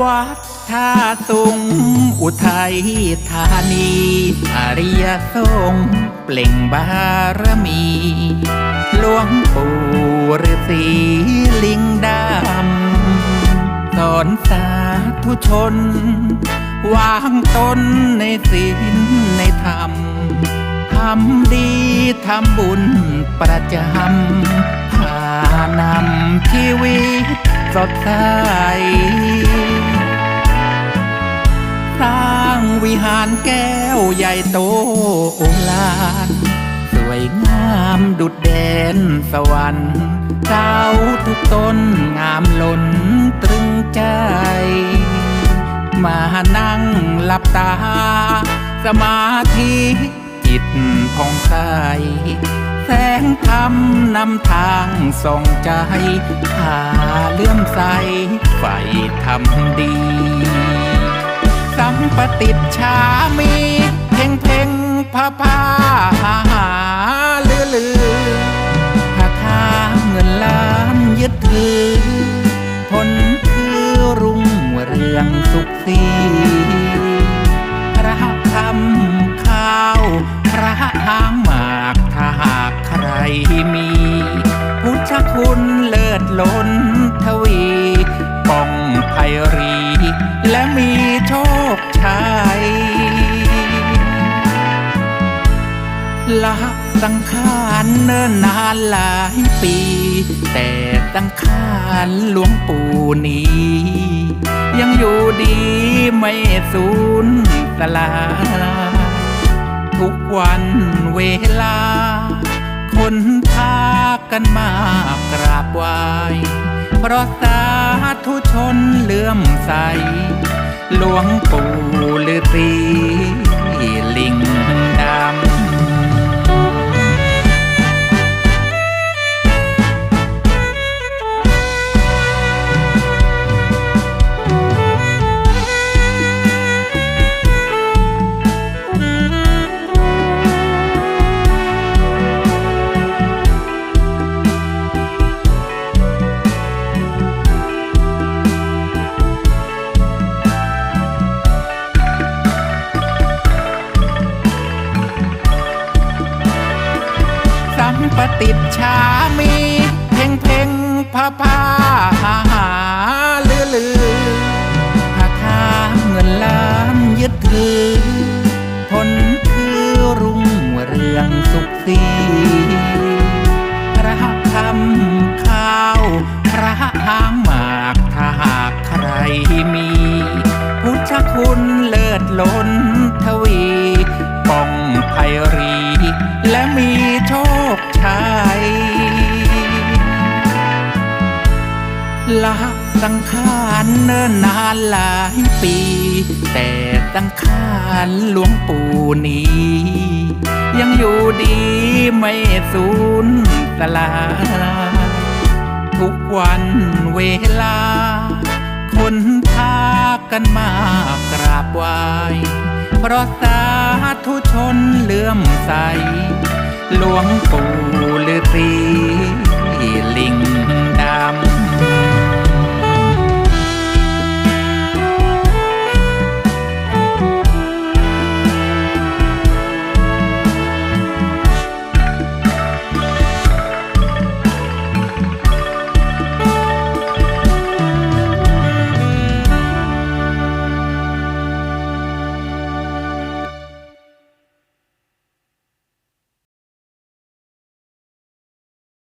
วัดท่าสูงอุทัยธานีอริยสงฆ์เปล่งบารมีหลวงปู่ฤาษีลิงดำสอนสาธุชน วางตนในศีลในธรรมทำดีทำบุญประจำพานำชีวิตสดใส วิหารแก้วใหญ่โตโอฬารสวยงามดุดแดนสวรรค์เจ้าทุกต้นงามล้นตรึงใจ มานั่งหลับตา สมาธิจิตผ่องใสแสงธรรมนำทางส่องใจพาเลื่อมใสไฟทำดีสัม ปติดชามีเพ่งเพ่งพาพาหาหาลือลือพาทาเงินล้านยึดถือผลคือรุ่งเรืองสุขสีพระคำข้าว พระหางหมากถ้าหากใครมี สังขารเนิ่นนานหลายปี แต่สังขารหลวงปู่นี้ ยังอยู่ดีไม่สูญสลาย ทุกวันเวลา คนพากันมากราบไหว้เพราะสาธุชนเลื่อมใส หลวงปู่ฤาษีลิง สัมปติดชามีเพ่งเพ่งพาพาหาหาลือลือพาทาเงินล้านยึดถือผลคือรุ่งเรืองสุขสีพระคำข้าว พระหางหมากถ้าหากใครมี พุทธคุณเลิศล้น ละสังขารเนิ่นนานหลายปี แต่สังขารหลวงปู่นี้ ยังอยู่ดีไม่สูญสลาย ทุกวันเวลา คนพากันมากราบไหว้เพราะสาธุชนเลื่อมใส หลวงปู่ฤาษีลิงดำ